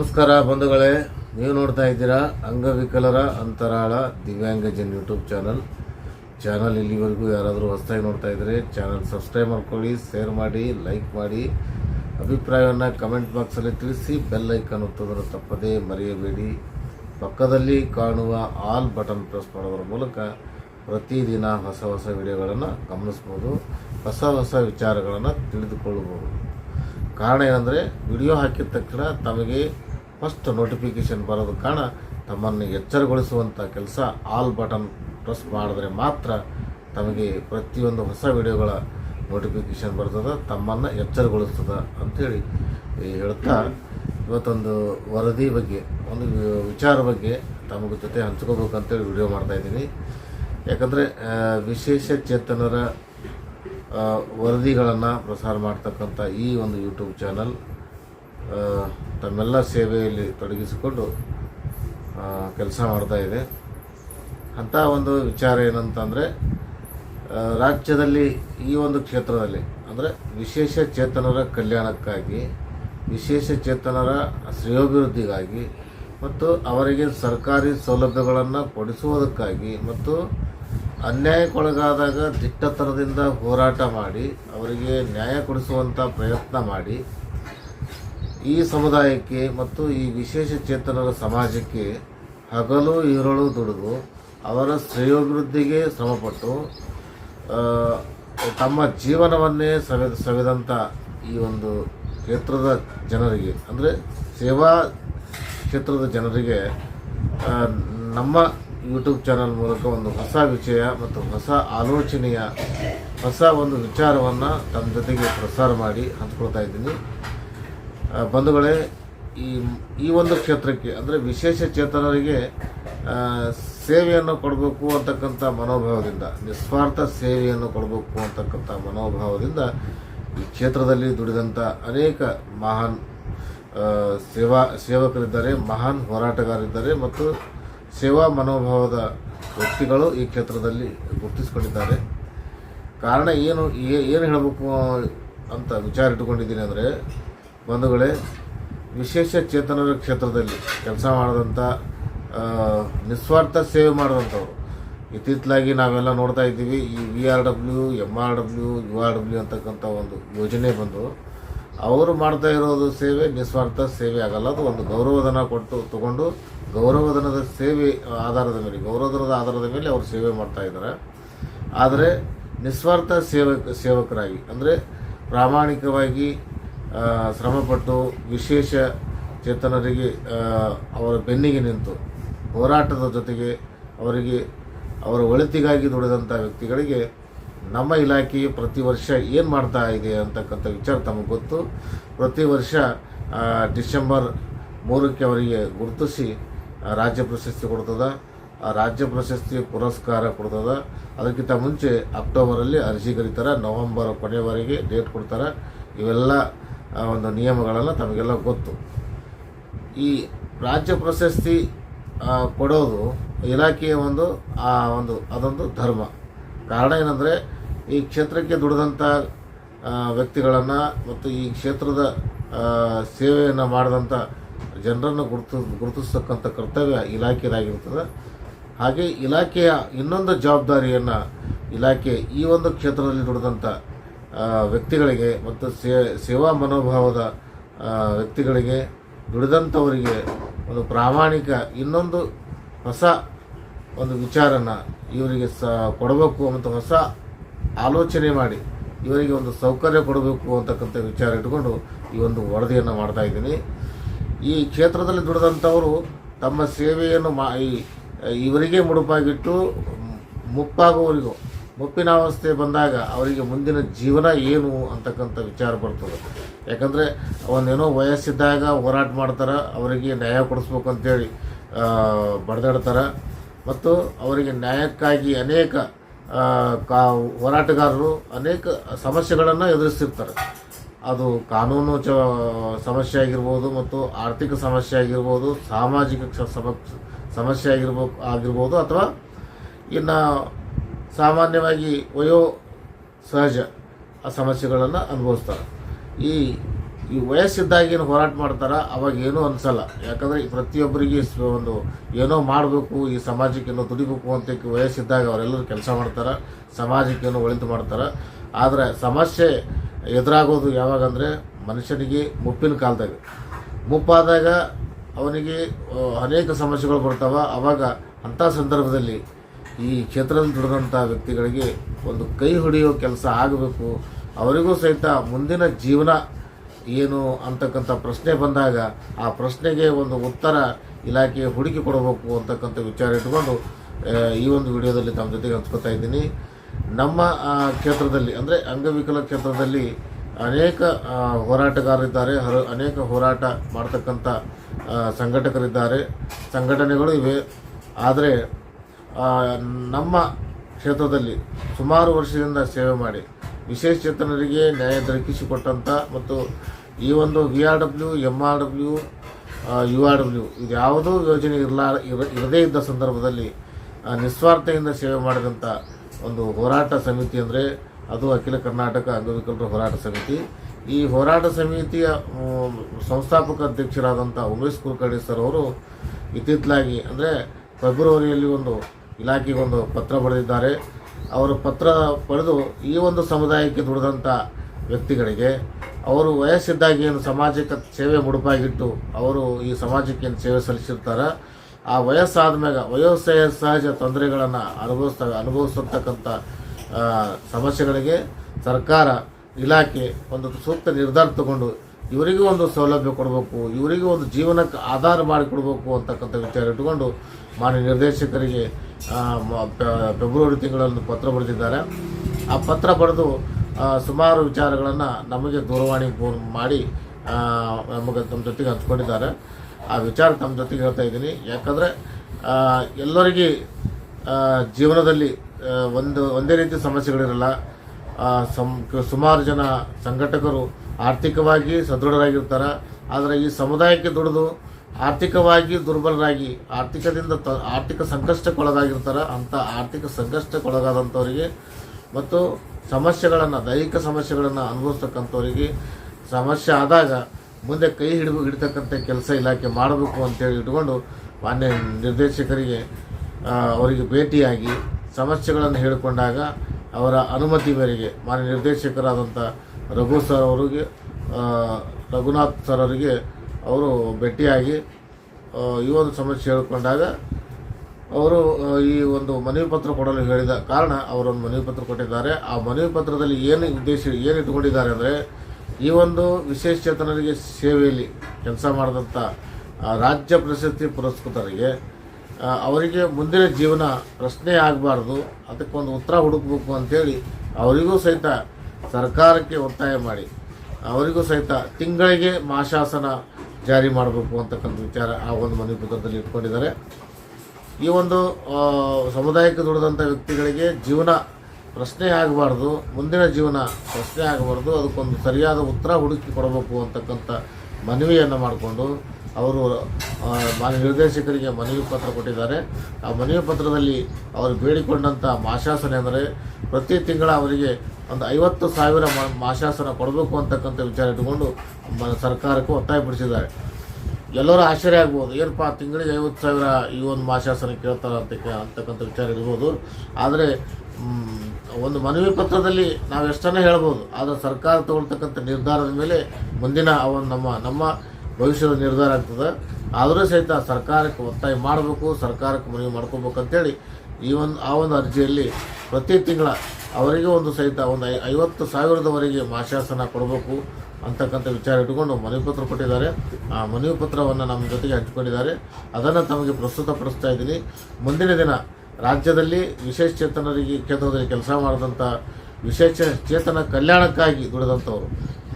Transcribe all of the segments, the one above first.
ನಮಸ್ಕಾರ ಬಂಧುಗಳೇ, ನೀವು ನೋಡ್ತಾ ಇದ್ದೀರಾ ಅಂಗವಿಕಲರ ಅಂತರಾಳ ದಿವ್ಯಾಂಗಜನ್ ಯೂಟ್ಯೂಬ್ ಚಾನಲ್. ಚಾನಲ್ ಇಲ್ಲಿವರೆಗೂ ಯಾರಾದರೂ ಹೊಸದಾಗಿ ನೋಡ್ತಾ ಇದ್ದರೆ ಚಾನಲ್ ಸಬ್ಸ್ಕ್ರೈಬ್ ಮಾಡ್ಕೊಳ್ಳಿ, ಶೇರ್ ಮಾಡಿ, ಲೈಕ್ ಮಾಡಿ. ಅಭಿಪ್ರಾಯವನ್ನು ಕಮೆಂಟ್ ಬಾಕ್ಸಲ್ಲಿ ತಿಳಿಸಿ, ಬೆಲ್ ಐಕನ್ ಒತ್ತೋದನ್ನು ತಪ್ಪದೇ ಮರೆಯಬೇಡಿ. ಪಕ್ಕದಲ್ಲಿ ಕಾಣುವ ಆಲ್ ಬಟನ್ ಪ್ರೆಸ್ ಮಾಡೋದ್ರ ಮೂಲಕ ಪ್ರತಿದಿನ ಹೊಸ ಹೊಸ ವಿಡಿಯೋಗಳನ್ನು ಗಮನಿಸ್ಬೋದು, ಹೊಸ ಹೊಸ ವಿಚಾರಗಳನ್ನು ತಿಳಿದುಕೊಳ್ಳಬಹುದು. ಕಾರಣ ಏನಂದರೆ, ವಿಡಿಯೋ ಹಾಕಿದ ತಕ್ಷಣ ತಮಗೆ ಫಸ್ಟ್ ನೋಟಿಫಿಕೇಷನ್ ಬರೋದು ಕಾರಣ ತಮ್ಮನ್ನು ಎಚ್ಚರಗೊಳಿಸುವಂಥ ಕೆಲಸ ಆಲ್ ಬಟನ್ ಪ್ರೆಸ್ ಮಾಡಿದ್ರೆ ಮಾತ್ರ ತಮಗೆ ಪ್ರತಿಯೊಂದು ಹೊಸ ವಿಡಿಯೋಗಳ ನೋಟಿಫಿಕೇಷನ್ ಬರ್ತದೆ, ತಮ್ಮನ್ನು ಎಚ್ಚರಗೊಳಿಸ್ತದೆ ಅಂಥೇಳಿ ಹೇಳ್ತಾ ಇವತ್ತೊಂದು ವರದಿ ಬಗ್ಗೆ, ಒಂದು ವಿಚಾರ ಬಗ್ಗೆ ತಮಗ ಜೊತೆ ಹಂಚ್ಕೋಬೇಕಂತೇಳಿ ವಿಡಿಯೋ ಮಾಡ್ತಾಯಿದ್ದೀನಿ ಯಾಕಂದರೆ ವಿಶೇಷ ಚೇತನರ ವರದಿಗಳನ್ನು ಪ್ರಸಾರ ಮಾಡ್ತಕ್ಕಂಥ ಈ ಒಂದು ಯೂಟ್ಯೂಬ್ ಚಾನಲ್ ತಮ್ಮೆಲ್ಲ ಸೇವೆಯಲ್ಲಿ ತೊಡಗಿಸಿಕೊಂಡು ಕೆಲಸ ಮಾಡ್ತಾ ಇದೆ. ಅಂಥ ಒಂದು ವಿಚಾರ ಏನಂತಂದರೆ ರಾಜ್ಯದಲ್ಲಿ ಈ ಒಂದು ಕ್ಷೇತ್ರದಲ್ಲಿ, ಅಂದರೆ ವಿಶೇಷ ಚೇತನರ ಕಲ್ಯಾಣಕ್ಕಾಗಿ, ವಿಶೇಷ ಚೇತನರ ಶ್ರೇಯೋಭಿವೃದ್ಧಿಗಾಗಿ, ಮತ್ತು ಅವರಿಗೆ ಸರ್ಕಾರಿ ಸೌಲಭ್ಯಗಳನ್ನು ಕೊಡಿಸುವುದಕ್ಕಾಗಿ, ಮತ್ತು ಅನ್ಯಾಯಕ್ಕೊಳಗಾದಾಗ ದಿಟ್ಟತನದಿಂದ ಹೋರಾಟ ಮಾಡಿ, ಅವರಿಗೆ ನ್ಯಾಯ ಕೊಡಿಸುವಂಥ ಪ್ರಯತ್ನ ಮಾಡಿ ಈ ಸಮುದಾಯಕ್ಕೆ ಮತ್ತು ಈ ವಿಶೇಷ ಚೇತನರ ಸಮಾಜಕ್ಕೆ ಹಗಲು, ಇರಳು ದುಡಿದು ಅವರ ಶ್ರೇಯೋಭಿವೃದ್ಧಿಗೆ ಶ್ರಮಪಟ್ಟು ತಮ್ಮ ಜೀವನವನ್ನೇ ಸವೆ ಸವೆದಂಥ ಈ ಒಂದು ಕ್ಷೇತ್ರದ ಜನರಿಗೆ, ಅಂದರೆ ಸೇವಾ ಕ್ಷೇತ್ರದ ಜನರಿಗೆ ನಮ್ಮ ಯೂಟ್ಯೂಬ್ ಚಾನಲ್ ಮೂಲಕ ಒಂದು ಹೊಸ ವಿಷಯ ಮತ್ತು ಹೊಸ ಆಲೋಚನೆಯ, ಹೊಸ ಒಂದು ವಿಚಾರವನ್ನು ತಮ್ಮ ಜೊತೆಗೆ ಪ್ರಸಾರ ಮಾಡಿ ಹಂಚ್ಕೊಳ್ತಾ ಇದ್ದೀನಿ. ಬಂಧುಗಳೇ, ಈ ಈ ಒಂದು ಕ್ಷೇತ್ರಕ್ಕೆ, ಅಂದರೆ ವಿಶೇಷ ಚೇತನರಿಗೆ ಸೇವೆಯನ್ನು ಕೊಡಬೇಕು ಅಂತಕ್ಕಂಥ ಮನೋಭಾವದಿಂದ, ನಿಸ್ವಾರ್ಥ ಸೇವೆಯನ್ನು ಕೊಡಬೇಕು ಅಂತಕ್ಕಂಥ ಮನೋಭಾವದಿಂದ ಈ ಕ್ಷೇತ್ರದಲ್ಲಿ ದುಡಿದಂಥ ಅನೇಕ ಮಹಾನ್ ಸೇವಾ, ಸೇವಕರಿದ್ದಾರೆ, ಮಹಾನ್ ಹೋರಾಟಗಾರರಿದ್ದಾರೆ ಮತ್ತು ಸೇವಾ ಮನೋಭಾವದ ವ್ಯಕ್ತಿಗಳು ಈ ಕ್ಷೇತ್ರದಲ್ಲಿ ಗುರುತಿಸ್ಕೊಂಡಿದ್ದಾರೆ. ಕಾರಣ ಏನು ಏನು ಹೇಳಬೇಕು ಅಂತ ವಿಚಾರ ಇಟ್ಟುಕೊಂಡಿದ್ದೀನಿ ಅಂದರೆ ಬಂಧುಗಳೇ, ವಿಶೇಷ ಚೇತನರ ಕ್ಷೇತ್ರದಲ್ಲಿ ಕೆಲಸ ಮಾಡಿದಂಥ ನಿಸ್ವಾರ್ಥ ಸೇವೆ ಮಾಡಿದಂಥವ್ರು. ಇತ್ತಿತ್ತಲಾಗಿ ನಾವೆಲ್ಲ ನೋಡ್ತಾ ಇದ್ದೀವಿ, ಈ V R W M R W, U R W ಅಂತಕ್ಕಂಥ ಒಂದು ಯೋಜನೆ ಬಂದು, ಅವರು ಮಾಡ್ತಾ ಇರೋದು ಸೇವೆ ನಿಸ್ವಾರ್ಥ ಸೇವೆ ಆಗಲ್ಲ. ಅದು ಒಂದು ಗೌರವಧನ ಕೊಟ್ಟು, ತಗೊಂಡು ಗೌರವಧನದ ಸೇವೆ ಆಧಾರದ ಮೇಲೆ, ಗೌರವಧನದ ಆಧಾರದ ಮೇಲೆ ಅವರು ಸೇವೆ ಮಾಡ್ತಾ ಇದ್ದಾರೆ. ಆದರೆ ನಿಸ್ವಾರ್ಥ ಸೇವಕ, ಸೇವಕರಾಗಿ, ಅಂದರೆ ಪ್ರಾಮಾಣಿಕವಾಗಿ ಶ್ರಮಪಟ್ಟು ವಿಶೇಷ ಚೇತನರಿಗೆ ಅವರ ಬೆನ್ನಿಗೆ ನಿಂತು ಹೋರಾಟದ ಜೊತೆಗೆ ಅವರಿಗೆ, ಅವರ ಒಳಿತಿಗಾಗಿ ದುಡಿದಂಥ ವ್ಯಕ್ತಿಗಳಿಗೆ ನಮ್ಮ ಇಲಾಖೆ ಪ್ರತಿ ವರ್ಷ ಏನು ಮಾಡ್ತಾ ಇದೆ ಅಂತಕ್ಕಂಥ ವಿಚಾರ ತಮಗೆ ಗೊತ್ತು. ಪ್ರತಿ ವರ್ಷ ಡಿಸೆಂಬರ್ ಮೂರಕ್ಕೆ ಅವರಿಗೆ ಗುರುತಿಸಿ ರಾಜ್ಯ ಪ್ರಶಸ್ತಿ ಕೊಡ್ತದ. ರಾಜ್ಯ ಪ್ರಶಸ್ತಿ ಪುರಸ್ಕಾರ ಕೊಡ್ತದ. ಅದಕ್ಕಿಂತ ಮುಂಚೆ ಅಕ್ಟೋಬರಲ್ಲಿ ಅರ್ಜಿ ಕರೀತಾರೆ ನವೆಂಬರ್ ಕೊನೆಯವರೆಗೆ ಡೇಟ್ ಕೊಡ್ತಾರೆ. ಇವೆಲ್ಲ ಆ, ಒಂದು ನಿಯಮಗಳೆಲ್ಲ ತಮಗೆಲ್ಲ ಗೊತ್ತು. ಈ ರಾಜ್ಯ ಪ್ರಶಸ್ತಿ ಕೊಡೋದು ಇಲಾಖೆಯ ಒಂದು ಆ ಒಂದು ಅದೊಂದು ಧರ್ಮ. ಕಾರಣ ಏನಂದರೆ ಈ ಕ್ಷೇತ್ರಕ್ಕೆ ದುಡಿದಂಥ ವ್ಯಕ್ತಿಗಳನ್ನು ಮತ್ತು ಈ ಕ್ಷೇತ್ರದ ಸೇವೆಯನ್ನು ಮಾಡಿದಂಥ ಜನರನ್ನು ಗುರುತು ಗುರುತಿಸ್ತಕ್ಕಂಥ ಕರ್ತವ್ಯ ಇಲಾಖೆದಾಗಿರ್ತದೆ. ಹಾಗೆ ಇಲಾಖೆಯ ಇನ್ನೊಂದು ಜವಾಬ್ದಾರಿಯನ್ನು ಇಲಾಖೆ ಈ ಒಂದು ಕ್ಷೇತ್ರದಲ್ಲಿ ದುಡಿದಂಥ ವ್ಯಕ್ತಿಗಳಿಗೆ ಮತ್ತು ಸೇವಾ ಮನೋಭಾವದ ವ್ಯಕ್ತಿಗಳಿಗೆ, ದುಡಿದಂಥವರಿಗೆ ಒಂದು ಪ್ರಾಮಾಣಿಕ ಇನ್ನೊಂದು ಹೊಸ ಒಂದು ವಿಚಾರನ ಇವರಿಗೆ ಸ, ಕೊಡಬೇಕು ಅಂತ ಹೊಸ ಆಲೋಚನೆ ಮಾಡಿ ಇವರಿಗೆ ಒಂದು ಸೌಕರ್ಯ ಕೊಡಬೇಕು ಅಂತಕ್ಕಂಥ ವಿಚಾರ ಇಟ್ಕೊಂಡು ಈ ಒಂದು ವರದಿಯನ್ನು ಮಾಡ್ತಾ ಇದ್ದೀನಿ. ಈ ಕ್ಷೇತ್ರದಲ್ಲಿ ದುಡಿದಂಥವರು ತಮ್ಮ ಸೇವೆಯನ್ನು ಮಾ ಇವರಿಗೆ ಮುಡುಪಾಗಿಟ್ಟು, ಮುಪ್ಪಾಗುವವರಿಗೂ ಮುಪ್ಪಿನ ಅವಸ್ಥೆ ಬಂದಾಗ ಅವರಿಗೆ ಮುಂದಿನ ಜೀವನ ಏನು ಅಂತಕ್ಕಂಥ ವಿಚಾರ ಬರ್ತದೆ. ಯಾಕಂದರೆ ಒಂದೇನೋ ವಯಸ್ಸಿದ್ದಾಗ ಹೋರಾಟ ಮಾಡ್ತಾರೆ, ಅವರಿಗೆ ನ್ಯಾಯ ಕೊಡಿಸ್ಬೇಕು ಅಂತೇಳಿ ಬಡ್ದಾಡ್ತಾರೆ. ಮತ್ತು ಅವರಿಗೆ ನ್ಯಾಯಕ್ಕಾಗಿ ಅನೇಕ ಕಾ, ಹೋರಾಟಗಾರರು ಅನೇಕ ಸಮಸ್ಯೆಗಳನ್ನು ಎದುರಿಸ್ತಿರ್ತಾರೆ. ಅದು ಕಾನೂನು ಚ, ಸಮಸ್ಯೆ ಆಗಿರ್ಬೋದು ಮತ್ತು ಆರ್ಥಿಕ ಸಮಸ್ಯೆ ಆಗಿರ್ಬೋದು, ಸಾಮಾಜಿಕ ಸಮಸ್ಯೆ ಆಗಿರ್ಬೋ, ಆಗಿರ್ಬೋದು ಅಥವಾ ಇನ್ನು ಸಾಮಾನ್ಯವಾಗಿ ವಯೋ ಸಹಜ ಆ ಸಮಸ್ಯೆಗಳನ್ನು ಅನುಭವಿಸ್ತಾರೆ. ಈ ಈ ವಯಸ್ಸಿದ್ದಾಗ ಏನು ಹೋರಾಟ ಮಾಡ್ತಾರೆ, ಅವಾಗ ಏನೂ ಅನಿಸಲ್ಲ. ಯಾಕಂದರೆ ಪ್ರತಿಯೊಬ್ಬರಿಗೆ ಒಂದು ಏನೋ ಮಾಡಬೇಕು, ಈ ಸಮಾಜಕ್ಕೆ ಏನೋ ದುಡಿಬೇಕು ಅಂತ ವಯಸ್ಸಿದ್ದಾಗ ಅವರೆಲ್ಲರೂ ಕೆಲಸ ಮಾಡ್ತಾರೆ ಸಮಾಜಕ್ಕೆ ಏನೋ ಒಳಿತು ಮಾಡ್ತಾರೆ. ಆದರೆ ಸಮಸ್ಯೆ ಎದುರಾಗೋದು ಯಾವಾಗಂದರೆ ಮನುಷ್ಯನಿಗೆ ಮುಪ್ಪಿನ ಕಾಲದಾಗ. ಮುಪ್ಪಾದಾಗ ಅವನಿಗೆ ಅನೇಕ ಸಮಸ್ಯೆಗಳು ಬರ್ತಾವೆ. ಅವಾಗ ಅಂಥ ಸಂದರ್ಭದಲ್ಲಿ ಈ ಕ್ಷೇತ್ರದಲ್ಲಿ ದುಡಿದಂಥ ವ್ಯಕ್ತಿಗಳಿಗೆ ಒಂದು ಕೈ ಹೊಡೆಯೋ ಕೆಲಸ ಆಗಬೇಕು. ಅವರಿಗೂ ಸಹಿತ ಮುಂದಿನ ಜೀವನ ಏನು ಅಂತಕ್ಕಂಥ ಪ್ರಶ್ನೆ ಬಂದಾಗ ಆ ಪ್ರಶ್ನೆಗೆ ಒಂದು ಉತ್ತರ ಇಲಾಖೆ ಹುಡುಕಿ ಕೊಡಬೇಕು ಅಂತಕ್ಕಂಥ ವಿಚಾರ ಇಟ್ಕೊಂಡು ಈ ಒಂದು ವಿಡಿಯೋದಲ್ಲಿ ತಮ್ಮ ಜೊತೆಗೆ ಹಂಚ್ಕೊತಾ ಇದ್ದೀನಿ. ನಮ್ಮ ಕ್ಷೇತ್ರದಲ್ಲಿ, ಅಂದರೆ ಅಂಗವಿಕಲ ಕ್ಷೇತ್ರದಲ್ಲಿ ಅನೇಕ ಹೋರಾಟಗಾರರಿದ್ದಾರೆ. ಹರ, ಅನೇಕ ಹೋರಾಟ ಮಾಡ್ತಕ್ಕಂಥ ಸಂಘಟಕರಿದ್ದಾರೆ. ಸಂಘಟನೆಗಳು ಇವೆ. ಆದರೆ ನಮ್ಮ ಕ್ಷೇತ್ರದಲ್ಲಿ ಸುಮಾರು ವರ್ಷದಿಂದ ಸೇವೆ ಮಾಡಿ ವಿಶೇಷ ಚೇತನರಿಗೆ ನ್ಯಾಯ ದೊರಕಿಸಿಕೊಟ್ಟಂಥ ಮತ್ತು ಈ ಒಂದು V R W M R W U R W ಇದು ಯಾವುದೂ ಯೋಜನೆ ಇರಲಾ ಇರ ಇರದೇ ಇದ್ದ ಸಂದರ್ಭದಲ್ಲಿ ನಿಸ್ವಾರ್ಥೆಯಿಂದ ಸೇವೆ ಮಾಡಿದಂಥ ಒಂದು ಹೋರಾಟ ಸಮಿತಿ ಅಂದರೆ ಅದು ಅಖಿಲ ಕರ್ನಾಟಕ ಅಂಗವಿಕಲರ ಹೋರಾಟ ಸಮಿತಿ. ಈ ಹೋರಾಟ ಸಮಿತಿಯ ಸಂಸ್ಥಾಪಕ ಅಧ್ಯಕ್ಷರಾದಂಥ ಉಮೇಶ್ ಕುಲಕರ್ಣಿ ಸರ್ ಅವರು ಇತ್ತಿತ್ತಲಾಗಿ ಅಂದರೆ ಫೆಬ್ರವರಿಯಲ್ಲಿ ಒಂದು ಇಲಾಖೆಗೆ ಒಂದು ಪತ್ರ ಬರೆದಿದ್ದಾರೆ. ಅವರು ಪತ್ರ ಪಡೆದು ಈ ಒಂದು ಸಮುದಾಯಕ್ಕೆ ದುಡಿದಂಥ ವ್ಯಕ್ತಿಗಳಿಗೆ ಅವರು ವಯಸ್ಸಿದ್ದಾಗ ಏನು ಸಮಾಜಕ್ಕೆ ಸೇವೆ ಮುಡುಪಾಗಿಟ್ಟು ಅವರು ಈ ಸಮಾಜಕ್ಕೆ ಏನು ಸೇವೆ ಸಲ್ಲಿಸಿರ್ತಾರೆ. ಆ ವಯಸ್ಸಾದ ಮ್ಯಾಗ ವಯೋಸಹ ಸಹಜ ತೊಂದರೆಗಳನ್ನು ಅನುಭವಿಸ್ತ ಅನುಭವಿಸತಕ್ಕಂಥ ಸಮಸ್ಯೆಗಳಿಗೆ ಸರ್ಕಾರ ಇಲಾಖೆ ಒಂದು ಸೂಕ್ತ ನಿರ್ಧಾರ ತಗೊಂಡು ಇವರಿಗೂ ಒಂದು ಸೌಲಭ್ಯ ಕೊಡಬೇಕು, ಇವರಿಗೂ ಒಂದು ಜೀವನಕ್ಕೆ ಆಧಾರ ಮಾಡಿಕೊಡ್ಬೇಕು ಅಂತಕ್ಕಂಥ ವಿಚಾರ ಇಟ್ಟುಕೊಂಡು ಮಾನ್ಯ ನಿರ್ದೇಶಕರಿಗೆ ಫೆಬ್ರವರಿ ತಿಂಗಳಲ್ಲಿ ಪತ್ರ ಬರೆದಿದ್ದಾರೆ. ಆ ಪತ್ರ ಬರೆದು ಸುಮಾರು ವಿಚಾರಗಳನ್ನು ನಮಗೆ ದೂರವಾಣಿ ಫೋನ್ ಮಾಡಿ ನಮಗೆ ತಮ್ಮ ಜೊತೆಗೆ ಹಂಚ್ಕೊಂಡಿದ್ದಾರೆ. ಆ ವಿಚಾರ ತಮ್ಮ ಜೊತೆಗೆ ಹೇಳ್ತಾ ಇದ್ದೀನಿ. ಯಾಕಂದರೆ ಎಲ್ಲರಿಗೆ ಜೀವನದಲ್ಲಿ ಒಂದು, ಒಂದೇ ರೀತಿ ಸಮಸ್ಯೆಗಳಿರಲ್ಲ. ಸಂ ಸುಮಾರು ಜನ ಸಂಘಟಕರು ಆರ್ಥಿಕವಾಗಿ ಸದೃಢರಾಗಿರ್ತಾರೆ. ಆದರೆ ಈ ಸಮುದಾಯಕ್ಕೆ ದುಡಿದು ಆರ್ಥಿಕವಾಗಿ ದುರ್ಬಲರಾಗಿ, ಆರ್ಥಿಕದಿಂದ ತ, ಆರ್ಥಿಕ ಸಂಕಷ್ಟಕ್ಕೊಳಗಾಗಿರ್ತಾರೆ ಅಂಥ ಆರ್ಥಿಕ ಸಂಕಷ್ಟಕ್ಕೊಳಗಾದಂಥವರಿಗೆ ಮತ್ತು ಸಮಸ್ಯೆಗಳನ್ನು, ದೈಹಿಕ ಸಮಸ್ಯೆಗಳನ್ನು ಅನುಭವಿಸ್ತಕ್ಕಂಥವರಿಗೆ ಸಮಸ್ಯೆ ಆದಾಗ ಮುಂದೆ ಕೈ ಹಿಡಿದು ಹಿಡಿತಕ್ಕಂಥ ಕೆಲಸ ಇಲಾಖೆ ಮಾಡಬೇಕು ಅಂತೇಳಿ ಇಟ್ಕೊಂಡು ಮಾನ್ಯ ನಿರ್ದೇಶಕರಿಗೆ ಅವರಿಗೆ ಭೇಟಿಯಾಗಿ ಸಮಸ್ಯೆಗಳನ್ನು ಹೇಳಿಕೊಂಡಾಗ ಅವರ ಅನುಮತಿ ಮೇರೆಗೆ ಮಾನ್ಯ ನಿರ್ದೇಶಕರಾದಂಥ ರಘು ಸರ್ ಅವರಿಗೆ ರಘುನಾಥ್ ಸರ್ ಅವರಿಗೆ ಅವರು ಭೇಟಿಯಾಗಿ ಈ ಒಂದು ಸಮಸ್ಯೆ ಹೇಳಿಕೊಂಡಾಗ ಅವರು ಈ ಒಂದು ಮನವಿ ಪತ್ರ ಕೊಡಲು ಹೇಳಿದ ಕಾರಣ ಅವರೊಂದು ಮನವಿ ಪತ್ರ ಕೊಟ್ಟಿದ್ದಾರೆ. ಆ ಮನವಿ ಪತ್ರದಲ್ಲಿ ಏನು ಉದ್ದೇಶ, ಏನು ಇಟ್ಕೊಂಡಿದ್ದಾರೆ ಅಂದರೆ ಈ ಒಂದು ವಿಶೇಷ ಚೇತನರಿಗೆ ಸೇವೆಯಲ್ಲಿ ಕೆಲಸ ಮಾಡಿದಂಥ ರಾಜ್ಯ ಪ್ರಶಸ್ತಿ ಪುರಸ್ಕೃತರಿಗೆ ಅವರಿಗೆ ಮುಂದಿನ ಜೀವನ ಪ್ರಶ್ನೆ ಆಗಬಾರ್ದು. ಅದಕ್ಕೊಂದು ಉತ್ತರ ಹುಡುಕಬೇಕು ಅಂಥೇಳಿ ಅವರಿಗೂ ಸಹಿತ ಸರ್ಕಾರಕ್ಕೆ ಒತ್ತಾಯ ಮಾಡಿ. ಅವರಿಗೂ ಸಹಿತ ತಿಂಗಳಿಗೆ ಮಾಶಾಸನ ಜಾರಿ ಮಾಡಬೇಕು ಅಂತಕ್ಕಂಥ ವಿಚಾರ ಆ ಒಂದು ಮನವಿ ಪತ್ರದಲ್ಲಿ ಇಟ್ಕೊಂಡಿದ್ದಾರೆ. ಈ ಒಂದು ಸಮುದಾಯಕ್ಕೆ ದುಡಿದಂಥ ವ್ಯಕ್ತಿಗಳಿಗೆ ಜೀವನ ಪ್ರಶ್ನೆ ಆಗಬಾರ್ದು, ಮುಂದಿನ ಜೀವನ ಪ್ರಶ್ನೆ ಆಗಬಾರ್ದು, ಅದಕ್ಕೊಂದು ಸರಿಯಾದ ಉತ್ತರ ಹುಡುಕಿ ಕೊಡಬೇಕು ಅಂತಕ್ಕಂಥ ಮನವಿಯನ್ನು ಮಾಡಿಕೊಂಡು ಅವರು ನಿರ್ದೇಶಕರಿಗೆ ಮನವಿ ಪತ್ರ ಕೊಟ್ಟಿದ್ದಾರೆ. ಆ ಮನವಿ ಪತ್ರದಲ್ಲಿ ಅವರು ಬೇಡಿಕೊಂಡಂಥ ಮಾಶಾಸನ ಅಂದರೆ ಪ್ರತಿ ತಿಂಗಳ ಅವರಿಗೆ ಒಂದು ಐವತ್ತು ಸಾವಿರ ಮಾಶಾಸನ ಕೊಡಬೇಕು ಅಂತಕ್ಕಂಥ ವಿಚಾರ ಇಟ್ಟುಕೊಂಡು ಸರ್ಕಾರಕ್ಕೂ ಒತ್ತಾಯಪಡಿಸಿದ್ದಾರೆ ಎಲ್ಲರೂ ಆಶ್ಚರ್ಯ ಆಗ್ಬೋದು. ಏನಪ್ಪ, ತಿಂಗಳಿಗೆ ಐವತ್ತು ಸಾವಿರ ಈ ಒಂದು ಮಾಶಾಸನ ಕೇಳ್ತಾರೆ ಅಂತ ಅಂತಕ್ಕಂಥ ವಿಚಾರ ಇರ್ಬೋದು. ಆದರೆ ಒಂದು ಮನವಿ ಪತ್ರದಲ್ಲಿ ನಾವು ಎಷ್ಟನ್ನೇ ಹೇಳ್ಬೋದು. ಆದರೆ ಸರ್ಕಾರ ತಗೊಳ್ತಕ್ಕಂಥ ನಿರ್ಧಾರದ ಮೇಲೆ ಮುಂದಿನ ಅವ ನಮ್ಮ ನಮ್ಮ ಭವಿಷ್ಯದ ನಿರ್ಧಾರ ಆಗ್ತದೆ. ಆದರೂ ಸಹಿತ ಸರ್ಕಾರಕ್ಕೆ ಒತ್ತಾಯ ಮಾಡಬೇಕು, ಸರ್ಕಾರಕ್ಕೆ ಮನವಿ ಮಾಡ್ಕೋಬೇಕಂತೇಳಿ ಈ ಒಂದು, ಆ ಒಂದು ಅರ್ಜಿಯಲ್ಲಿ ಪ್ರತಿ ತಿಂಗಳ ಅವರಿಗೆ ಒಂದು ಸಹಿತ ಒಂದು ಐ, ಐವತ್ತು ಸಾವಿರದವರೆಗೆ ಮಾಶಾಸನ ಕೊಡಬೇಕು ಅಂತಕ್ಕಂಥ ವಿಚಾರ ಇಟ್ಟುಕೊಂಡು ಮನವಿ ಪತ್ರ ಕೊಟ್ಟಿದ್ದಾರೆ. ಆ ಮನವಿ ಪತ್ರವನ್ನು ನಮ್ಮ ಜೊತೆಗೆ ಹಂಚಿಕೊಂಡಿದ್ದಾರೆ. ಅದನ್ನು ತಮಗೆ ಪ್ರಸ್ತುತಪಡಿಸ್ತಾ ಇದ್ದೀನಿ. ಮುಂದಿನ ದಿನ ರಾಜ್ಯದಲ್ಲಿ ವಿಶೇಷ ಚೇತನರಿಗೆ, ಕೇಂದ್ರದಲ್ಲಿ ಕೆಲಸ ಮಾಡಿದಂಥ ವಿಶೇಷ ಚೇತನ ಕಲ್ಯಾಣಕ್ಕಾಗಿ ದುಡಿದಂಥವ್ರು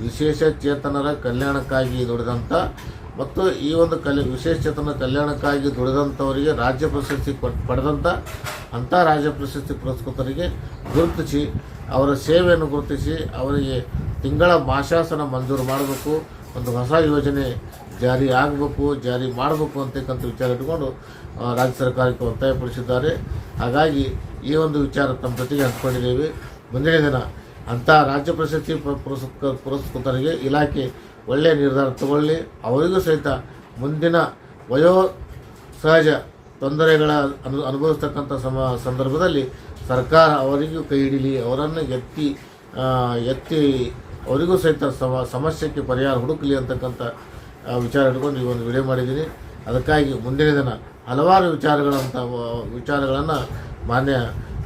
ವಿಶೇಷ ಚೇತನರ ಕಲ್ಯಾಣಕ್ಕಾಗಿ ದುಡಿದಂಥ ಮತ್ತು ಈ ಒಂದು ಕಲೆ ವಿಶೇಷ ಚೇತನ ಕಲ್ಯಾಣಕ್ಕಾಗಿ ದುಡಿದಂಥವರಿಗೆ ರಾಜ್ಯ ಪ್ರಶಸ್ತಿ ಪಡೆದಂಥ ಅಂಥ ರಾಜ್ಯ ಪ್ರಶಸ್ತಿ ಪುರಸ್ಕೃತರಿಗೆ ಗುರುತಿಸಿ, ಅವರ ಸೇವೆಯನ್ನು ಗುರುತಿಸಿ, ಅವರಿಗೆ ತಿಂಗಳ ಮಾಶಾಸನ ಮಂಜೂರು ಮಾಡಬೇಕು, ಒಂದು ಹೊಸ ಯೋಜನೆ ಜಾರಿ ಆಗಬೇಕು, ಜಾರಿ ಮಾಡಬೇಕು ಅಂತಕ್ಕಂಥ ವಿಚಾರ ಇಟ್ಕೊಂಡು ರಾಜ್ಯ ಸರ್ಕಾರಕ್ಕೆ ಒತ್ತಾಯಪಡಿಸಿದ್ದಾರೆ. ಹಾಗಾಗಿ ಈ ಒಂದು ವಿಚಾರ ತಮ್ಮ ಜೊತೆಗೆ ಹಂಚ್ಕೊಂಡಿದ್ದೇವೆ. ಮುಂದಿನ ದಿನ ಅಂಥ ರಾಜ್ಯ ಪ್ರಶಸ್ತಿ ಪುರಸ್ಕ ಪುರಸ್ಕೃತರಿಗೆ ಇಲಾಖೆ ಒಳ್ಳೆಯ ನಿರ್ಧಾರ ತಗೊಳ್ಳಿ. ಅವರಿಗೂ ಸಹಿತ ಮುಂದಿನ ವಯೋ ಸಹಜ ತೊಂದರೆಗಳ ಅನು ಅನುಭವಿಸ್ತಕ್ಕಂಥ ಸಮ ಸಂದರ್ಭದಲ್ಲಿ ಸರ್ಕಾರ ಅವರಿಗೂ ಕೈ ಹಿಡೀಲಿ, ಅವರನ್ನು ಎತ್ತಿ ಎತ್ತಿ ಅವರಿಗೂ ಸಹಿತ ಸಮ ಸಮಸ್ಯೆಗೆ ಪರಿಹಾರ ಹುಡುಕಲಿ ಅಂತಕ್ಕಂಥ ವಿಚಾರ ಇಟ್ಕೊಂಡು ಈ ಒಂದು ವಿಡಿಯೋ ಮಾಡಿದ್ದೀನಿ. ಅದಕ್ಕಾಗಿ ಮುಂದಿನ ದಿನ ಹಲವಾರು ವಿಚಾರಗಳಂಥ ವಿಚಾರಗಳನ್ನು ಮಾನ್ಯ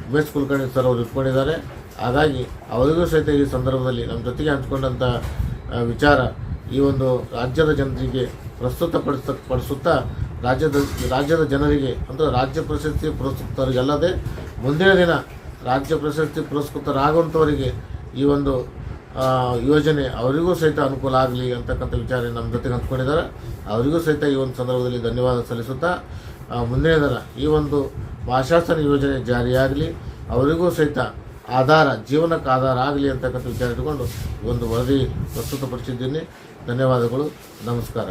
ಉಮೇಶ್ ಕುಲಕರ್ಣಿ ಸರ್ ಅವರು ಇಟ್ಕೊಂಡಿದ್ದಾರೆ. ಹಾಗಾಗಿ ಅವರಿಗೂ ಸಹಿತ ಈ ಸಂದರ್ಭದಲ್ಲಿ ನಮ್ಮ ಜೊತೆಗೆ ಹಂಚಿಕೊಂಡಂಥ ವಿಚಾರ ಈ ಒಂದು ರಾಜ್ಯದ ಜನರಿಗೆ ಪ್ರಸ್ತುತಪಡಿಸ ಪಡಿಸುತ್ತಾ ರಾಜ್ಯದ ರಾಜ್ಯದ ಜನರಿಗೆ ಅಂದರೆ ರಾಜ್ಯ ಪ್ರಶಸ್ತಿ ಪುರಸ್ಕೃತರಿಗಲ್ಲದೆ ಮುಂದಿನ ದಿನ ರಾಜ್ಯ ಪ್ರಶಸ್ತಿ ಪುರಸ್ಕೃತರಾಗುವಂಥವರಿಗೆ ಈ ಒಂದು ಯೋಜನೆ ಅವರಿಗೂ ಸಹಿತ ಅನುಕೂಲ ಆಗಲಿ ಅಂತಕ್ಕಂಥ ವಿಚಾರ ನಮ್ಮ ಜೊತೆಗೆ ಹಂಚ್ಕೊಂಡಿದ್ದಾರೆ. ಅವರಿಗೂ ಸಹಿತ ಈ ಒಂದು ಸಂದರ್ಭದಲ್ಲಿ ಧನ್ಯವಾದ ಸಲ್ಲಿಸುತ್ತಾ ಮುಂದಿನ ದಿನ ಈ ಒಂದು ಭಾಷಾಸನ ಯೋಜನೆ ಜಾರಿಯಾಗಲಿ, ಅವರಿಗೂ ಸಹಿತ ಆಧಾರ ಜೀವನಕ್ಕೆ ಆಧಾರ ಆಗಲಿ ಅಂತಕ್ಕಂಥ ವಿಚಾರ ಇಟ್ಟುಕೊಂಡು ಒಂದು ವರದಿ ಪ್ರಸ್ತುತಪಡಿಸಿದ್ದೀನಿ. ಧನ್ಯವಾದಗಳು. ನಮಸ್ಕಾರ.